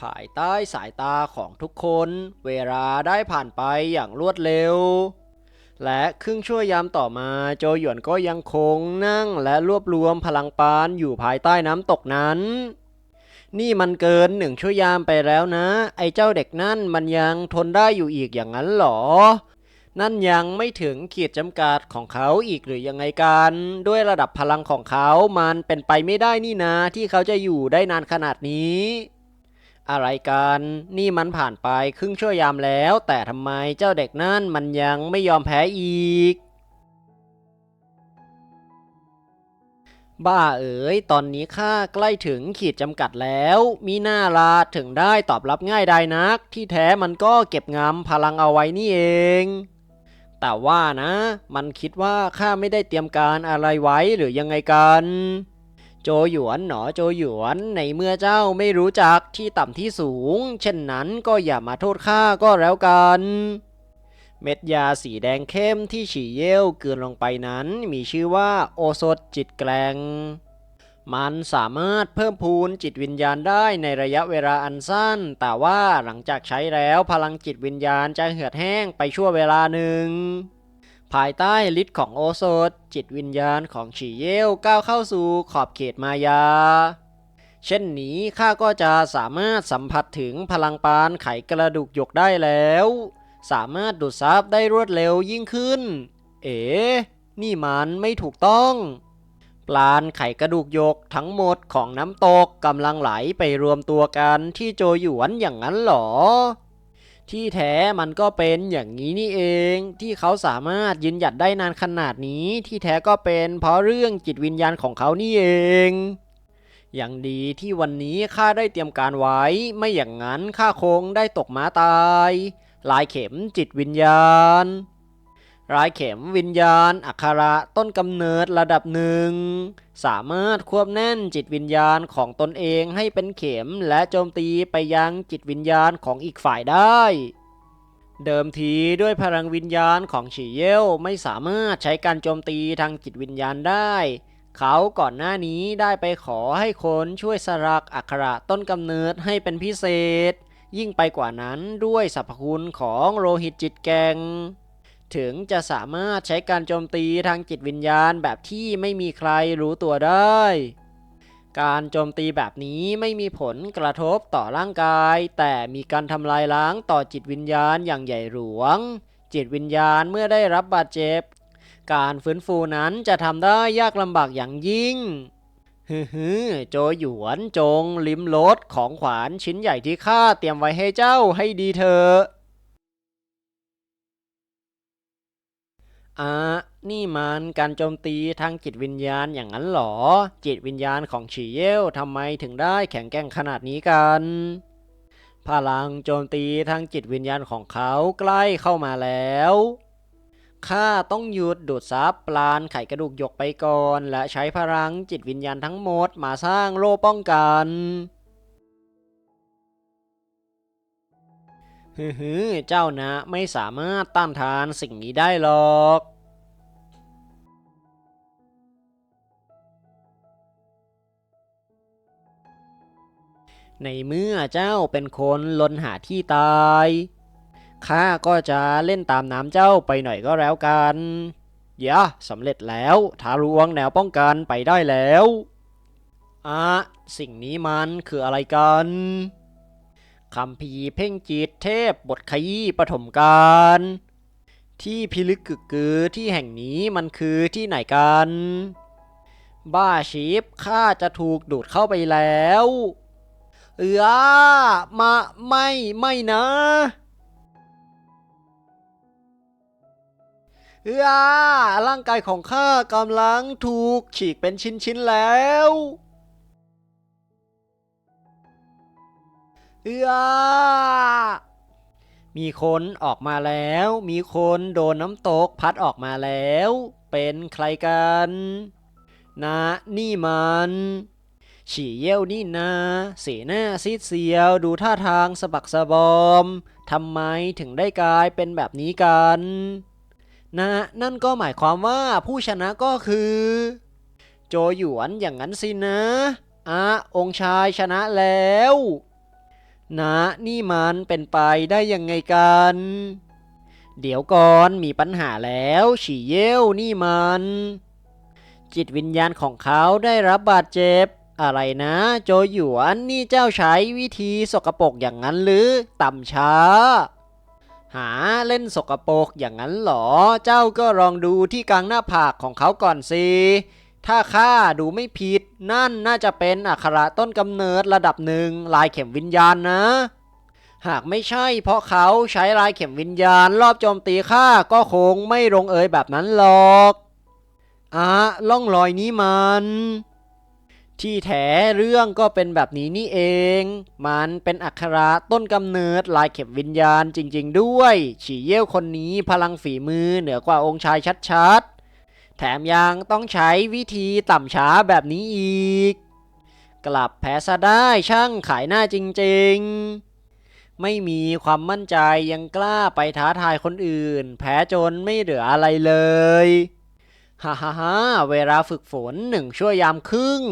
ภายใต้สายตาของทุกคน เวลาได้ผ่านไปอย่างรวดเร็ว และครึ่งชั่วยามต่อมาโจหยวนก็ยังคงนั่งและรวบรวมพลังปานอยู่ภายใต้น้ำตกนั้น นี่มันเกินหนึ่งชั่วยามไปแล้วนะ ไอ้เจ้าเด็กนั่นมันยังทนได้อยู่อีกอย่างนั้นเหรอนั่นยังไม่ถึงขีดจำกัดของเขาอีกหรือยังไงกัน ด้วยระดับพลังของเขามันเป็นไปไม่ได้นี่นะที่เขาจะอยู่ได้นานขนาดนี้ อะไรกัน นี่มันผ่านไปครึ่งชั่วยามแล้ว แต่ทำไมเจ้าเด็กนั่นมันยังไม่ยอมแพ้อีก บ้าเอ๋ย ตอนนี้ข้าใกล้ถึงขีดจำกัดแล้ว มีหน้าลาถึงได้ตอบรับง่ายได้นัก ที่แท้มันก็เก็บงำพลังเอาไว้นี่เองแต่ว่านะ มันคิดว่าข้าไม่ได้เตรียมการอะไรไว้หรือยังไงกัน โจหยวนหนอโจหยวนในเมื่อเจ้าไม่รู้จักที่ต่ำที่สูง เช่นนั้นก็อย่ามาโทษข้าก็แล้วกัน เม็ดยาสีแดงเข้มที่ฉี่เย่วกลืนลงไปนั้นมีชื่อว่าโอสถจิตแกลงมันสามารถเพิ่มพูนจิตวิญญาณได้ในระยะเวลาอันสั้น แต่ว่าหลังจากใช้แล้วพลังจิตวิญญาณจะเหือดแห้งไปชั่วเวลาหนึ่ง ภายใต้ฤทธิ์ของโอสถจิตวิญญาณของฉีเย่ก้าวเข้าสู่ขอบเขตมายา เช่นนี้ข้าก็จะสามารถสัมผัสถึงพลังปานไขกระดูกหยกได้แล้ว สามารถดูดซับได้รวดเร็วยิ่งขึ้น เอ๋นี่มันไม่ถูกต้องปลานไขกระดูกหยกทั้งหมดของน้ำตกกำลังไหลไปรวมตัวกันที่โจหยวนอย่างนั้นหรอ ที่แท้มันก็เป็นอย่างนี้นี่เองที่เขาสามารถยืนหยัดได้นานขนาดนี้ที่แท้ก็เป็นเพราะเรื่องจิตวิญญาณของเขานี่เอง อย่างดีที่วันนี้ข้าได้เตรียมการไว้ไม่อย่างนั้นข้าคงได้ตกม้าตาย ลายเข็มจิตวิญญาณ ลายเข็มวิญญาณ อักขระต้นกำเนิดระดับหนึ่ง สามารถควบแน่นจิตวิญญาณของตนเองให้เป็นเข็มและโจมตีไปยังจิตวิญญาณของอีกฝ่ายได้ เดิมทีด้วยพลังวิญญาณของฉีเย่วไม่สามารถใช้การโจมตีทางจิตวิญญาณได้ เขาก่อนหน้านี้ได้ไปขอให้คนช่วยสลักอักขระต้นกำเนิดให้เป็นพิเศษ ยิ่งไปกว่านั้นด้วยสรรพคุณของโลหิตจิตแกง ถึงจะสามารถใช้การโจมตีทางจิตวิญญาณแบบที่ไม่มีใครรู้ตัวได้ การโจมตีแบบนี้ไม่มีผลกระทบต่อร่างกาย แต่มีการทำลายล้างต่อจิตวิญญาณอย่างใหญ่หลวง จิตวิญญาณเมื่อได้รับบาดเจ็บ การฟื้นฟูนั้นจะทำได้ยากลำบากอย่างยิ่งฮือฮือโจหยวนจง ลิ้มรสของขวานชิ้นใหญ่ที่ข้าเตรียมไว้ให้เจ้าให้ดีเถอะ อะนี่มันการโจมตีทางจิตวิญญาณอย่างนั้นหรอ จิตวิญญาณของฉีเย่วทำไมถึงได้แข็งแกร่งขนาดนี้กันพลังโจมตีทางจิตวิญญาณของเขาใกล้เข้ามาแล้ว ข้าต้องหยุดดูดซับปลานไขกระดูกหยกไปก่อน และใช้พลังจิตวิญญาณทั้งหมดมาสร้างโล่ป้องกัน ฮือฮือเจ้านะไม่สามารถต้านทานสิ่งนี้ได้หรอก ในเมื่อเจ้าเป็นคนลนหาที่ตาย ข้าก็จะเล่นตามน้ำเจ้าไปหน่อยก็แล้วกันยะสำเร็จแล้วทาลวงแนวป้องกันไปได้แล้วอะสิ่งนี้มันคืออะไรกัน คำพีเพ่งจิตเทพบทขยี้ปฐมกาลที่พิลึกกึกกือที่แห่งนี้มันคือที่ไหนกัน บ้าชิปข้าจะถูกดูดเข้าไปแล้ว เออมาไม่ไม่นะ เออร่างกายของข้ากำลังถูกฉีกเป็นชิ้นๆแล้ว เออมีคนออกมาแล้ว มีคนโดนน้ำตกพัดออกมาแล้ว เป็นใครกันนะนี่มันฉี่เยี่ยวนี่นาสีหน้าซีดเซียวดูท่าทางสะบักสะบอมทำไมถึงได้กลายเป็นแบบนี้กันนะนั่นก็หมายความว่าผู้ชนะก็คือ โจหยวนอย่างนั้นสินะอะองชายชนะแล้ว นะนี่มันเป็นไปได้ยังไงกัน เดี๋ยวก่อนมีปัญหาแล้วฉี่เย่วนี่มัน จิตวิญญาณของเขาได้รับบาดเจ็บ อะไรนะ โจหยวนนี่เจ้าใช้วิธีสกปรกอย่างนั้นหรือต่ำช้า หาเล่นสกปรกอย่างนั้นเหรอ เจ้าก็ลองดูที่กลางหน้าผากของเขาก่อนสิ ถ้าข้าดูไม่ผิด นั่นน่าจะเป็นอักขระต้นกำเนิดระดับหนึ่งลายเข็มวิญญาณนะ หากไม่ใช่เพราะเขาใช้ลายเข็มวิญญาณ รอบโจมตีข้าก็คงไม่ลงเอยแบบนั้นหรอกอะล่องรอยนี้มัน ที่แท้เรื่องก็เป็นแบบนี้นี่เอง มันเป็นอักขระต้นกำเนิดลายเข็มวิญญาณจริง ๆ ด้วย ฉีเย่ยวคนนี้พลังฝีมือเหนือกว่าองค์ชายชัดๆ แถมยังต้องใช้วิธีต่ำช้าแบบนี้อีก กลับแพ้ซะได้ช่างขายหน้าจริงๆ ไม่มีความมั่นใจยังกล้าไปท้าทายคนอื่น แพ้จนไม่เหลืออะไรเลยฮ่าฮ่าฮ่าเวลาฝึกฝนหนึ่งชั่วยามครึ่ง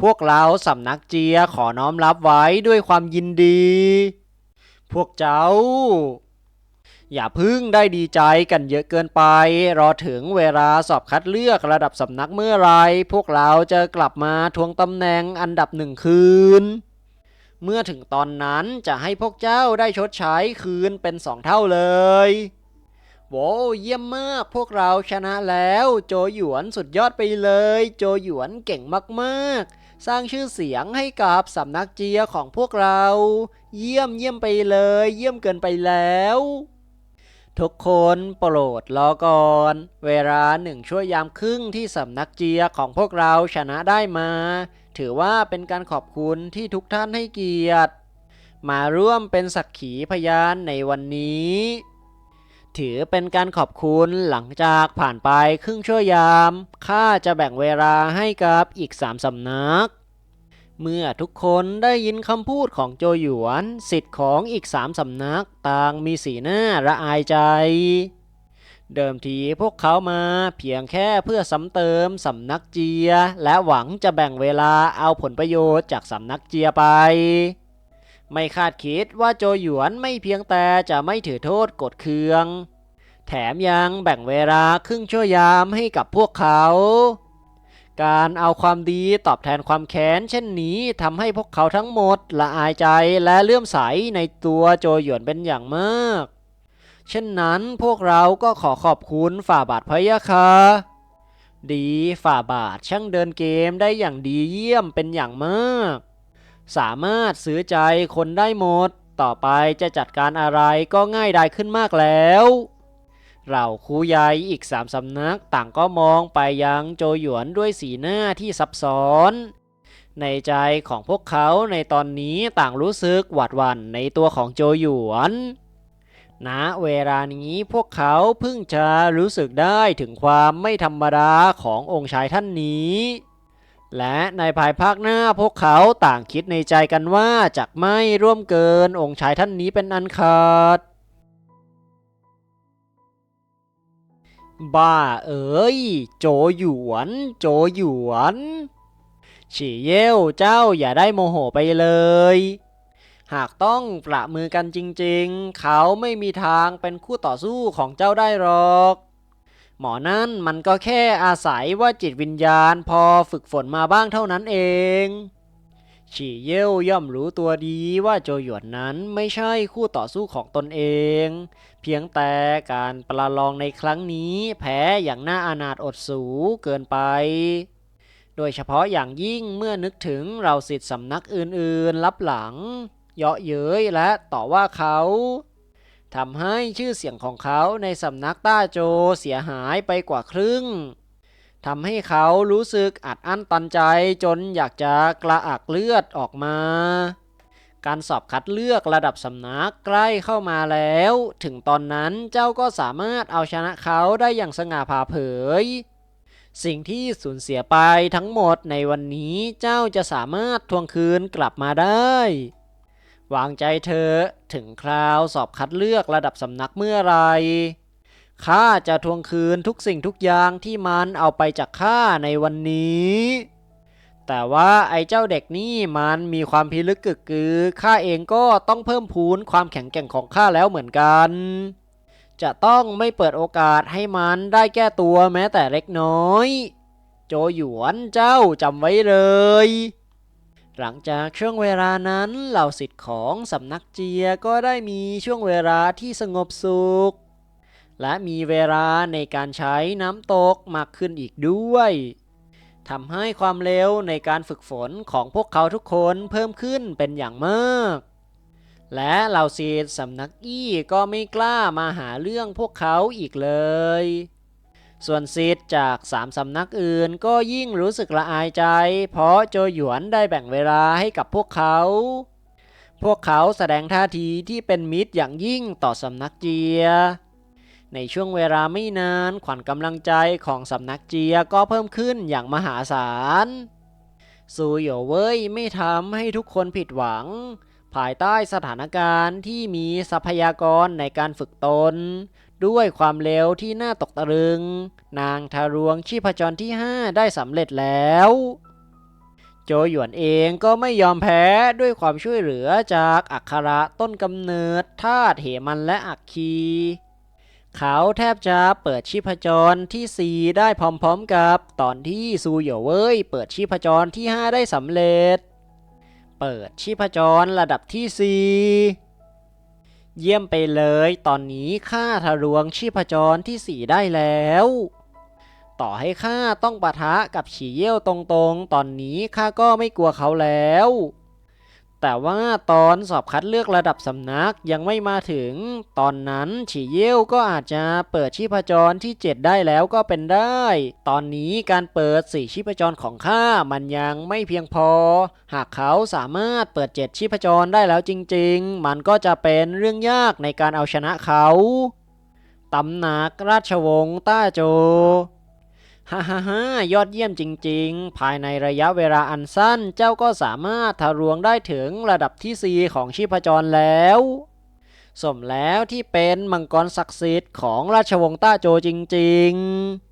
พวกเราสำนักเจียขอน้อมรับไว้ด้วยความยินดี พวกเจ้า อย่าพึ่งได้ดีใจกันเยอะเกินไป รอถึงเวลาสอบคัดเลือกระดับสำนักเมื่อไร พวกเราจะกลับมาทวงตำแหน่งอันดับหนึ่งคืน เมื่อถึงตอนนั้นจะให้พวกเจ้าได้ชดใช้คืนเป็นสองเท่าเลยโว้วเยี่ยมมากพวกเราชนะแล้ว โจหยวนสุดยอดไปเลย โจหยวนเก่งมากๆ สร้างชื่อเสียงให้กับสำนักเจียของพวกเรา เยี่ยมเยี่ยมไปเลย เยี่ยมเกินไปแล้ว ทุกคนโปรดรอก่อน เวลาหนึ่งชั่วยามครึ่งที่สำนักเจียของพวกเราชนะได้มา ถือว่าเป็นการขอบคุณที่ทุกท่านให้เกียรติ มาร่วมเป็นสักขีพยานในวันนี้ ถือเป็นการขอบคุณหลังจากผ่านไปครึ่งชั่วยาม ข้าจะแบ่งเวลาให้กับอีกสามสำนัก เมื่อทุกคนได้ยินคำพูดของโจหยวน สิทธิ์ของอีกสามสำนักต่างมีสีหน้าระอายใจ เดิมทีพวกเขามาเพียงแค่เพื่อซ้ำเติมสำนักเจีย และหวังจะแบ่งเวลาเอาผลประโยชน์จากสำนักเจียไป ไม่คาดคิดว่าโจหยวนไม่เพียงแต่จะไม่ถือโทษกดเคือง แถมยังแบ่งเวลาครึ่งชั่วยามให้กับพวกเขา การเอาความดีตอบแทนความแค้นเช่นนี้ทำให้พวกเขาทั้งหมดละอายใจและเลื่อมใสในตัวโจหยวนเป็นอย่างมาก เช่นนั้นพวกเราก็ขอขอบคุณฝ่าบาทพะยะค่ะดีฝ่าบาทช่างเดินเกมได้อย่างดีเยี่ยมเป็นอย่างมาก สามารถซื้อใจคนได้หมด ต่อไปจะจัดการอะไรก็ง่ายได้ขึ้นมากแล้ว เราครูใหญ่อีกสามสำนักต่างก็มองไปยังโจหยวนด้วยสีหน้าที่ซับซ้อน ในใจของพวกเขาในตอนนี้ต่างรู้สึกหวาดหวั่นในตัวของโจหยวนณเวลานี้พวกเขาเพิ่งจะรู้สึกได้ถึงความไม่ธรรมดาขององค์ชายท่านนี้ และในภายภาคหน้าพวกเขาต่างคิดในใจกันว่าจะไม่ร่วมเกินองค์ชายท่านนี้เป็นอันขาด บ้าเอ๋ย โจหยวน โจหยวนฉีเย่วเจ้าอย่าได้โมโหไปเลย หากต้องประมือกันจริงๆ เขาไม่มีทางเป็นคู่ต่อสู้ของเจ้าได้หรอก หมอนั่นมันก็แค่อาศัยว่าจิตวิญญาณพอฝึกฝนมาบ้างเท่านั้นเอง ฉีเย่วย่อมรู้ตัวดีว่าโจหยวนนั้นไม่ใช่คู่ต่อสู้ของตนเอง เพียงแต่การประลองในครั้งนี้แพ้อย่างน่าอานาถอดสูเกินไป โดยเฉพาะอย่างยิ่งเมื่อนึกถึงเราสิทธิ์สำนักอื่นๆลับหลัง เยาะเย้ยและต่อว่าเขาทำให้ชื่อเสียงของเขาในสำนักต้าโจเสียหายไปกว่าครึ่ง ทำให้เขารู้สึกอัดอั้นตันใจจนอยากจะกระอักเลือดออกมา การสอบคัดเลือกระดับสำนักใกล้เข้ามาแล้ว ถึงตอนนั้นเจ้าก็สามารถเอาชนะเขาได้อย่างสง่าผ่าเผย สิ่งที่สูญเสียไปทั้งหมดในวันนี้เจ้าจะสามารถทวงคืนกลับมาได้วางใจเธอ ถึงคราวสอบคัดเลือกระดับสำนักเมื่อไหร ข้าจะทวงคืนทุกสิ่งทุกอย่างที่มันเอาไปจากข้าในวันนี้ แต่ว่าไอ้เจ้าเด็กนี่มันมีความพิลึกกึกกือข้าเองก็ต้องเพิ่มพูนความแข็งแกร่งของข้าแล้วเหมือนกัน จะต้องไม่เปิดโอกาสให้มันได้แก้ตัวแม้แต่เล็กน้อย โจหยวนเจ้าจำไว้เลยหลังจากช่วงเวลานั้นเหล่าสิทธิ์ของสำนักเจียก็ได้มีช่วงเวลาที่สงบสุข และมีเวลาในการใช้น้ำตกมากขึ้นอีกด้วยทำให้ความเร็วในการฝึกฝนของพวกเขาทุกคนเพิ่มขึ้นเป็นอย่างมาก และเหล่าศิษย์สำนักอี้ก็ไม่กล้ามาหาเรื่องพวกเขาอีกเลย ส่วนศิษย์จากสามสำนักอื่นก็ยิ่งรู้สึกละอายใจ เพราะโจหยวนได้แบ่งเวลาให้กับพวกเขา พวกเขาแสดงท่าทีที่เป็นมิตรอย่างยิ่งต่อสำนักเจีย ในช่วงเวลาไม่นาน ขวัญกำลังใจของสำนักเจียก็เพิ่มขึ้นอย่างมหาศาลซูโหยวเว่ยไม่ทำให้ทุกคนผิดหวัง ภายใต้สถานการณ์ที่มีทรัพยากรในการฝึกตน ด้วยความเร็วที่น่าตกตะลึง นางทารวงชีพจรที่ 5 ได้สำเร็จแล้ว โจหยวนเองก็ไม่ยอมแพ้ด้วยความช่วยเหลือจากอักขระต้นกำเนิดธาตุเหมันและอักคี เขาแทบจะเปิดชีพจรที่ 4 ได้พร้อมๆกับตอนที่ซูเหยวเว่ยเปิดชีพจรที่ 5 ได้สำเร็จ เปิดชีพจรระดับที่ 4 เยี่ยมไปเลย ตอนนี้ข้าทะลวงชีพจรที่ 4 ได้แล้ว ต่อให้ข้าต้องปะทะกับฉีเย่ยวตรงๆ ตอนนี้ข้าก็ไม่กลัวเขาแล้ว แต่ว่าตอนสอบคัดเลือกระดับสำนักยังไม่มาถึง ตอนนั้นฉีเย่ยวก็อาจจะเปิดชีพจรที่ 7 ได้แล้วก็เป็นได้ ตอนนี้การเปิดสี่ชีพจรของข้ามันยังไม่เพียงพอ หากเขาสามารถเปิด 7 ชีพจรได้แล้วจริง ๆ มันก็จะเป็นเรื่องยากในการเอาชนะเขาตำหนักราชวงศ์ต้าโจ ฮ่าฮ่าฮ่ายอดเยี่ยมจริง ๆ ภายในระยะเวลาอันสั้น เจ้าก็สามารถทะลวงได้ถึงระดับที่ 4 ของชีพจรแล้ว สมแล้วที่เป็นมังกรศักดิ์สิทธิ์ของราชวงศ์ต้าโจจริง ๆ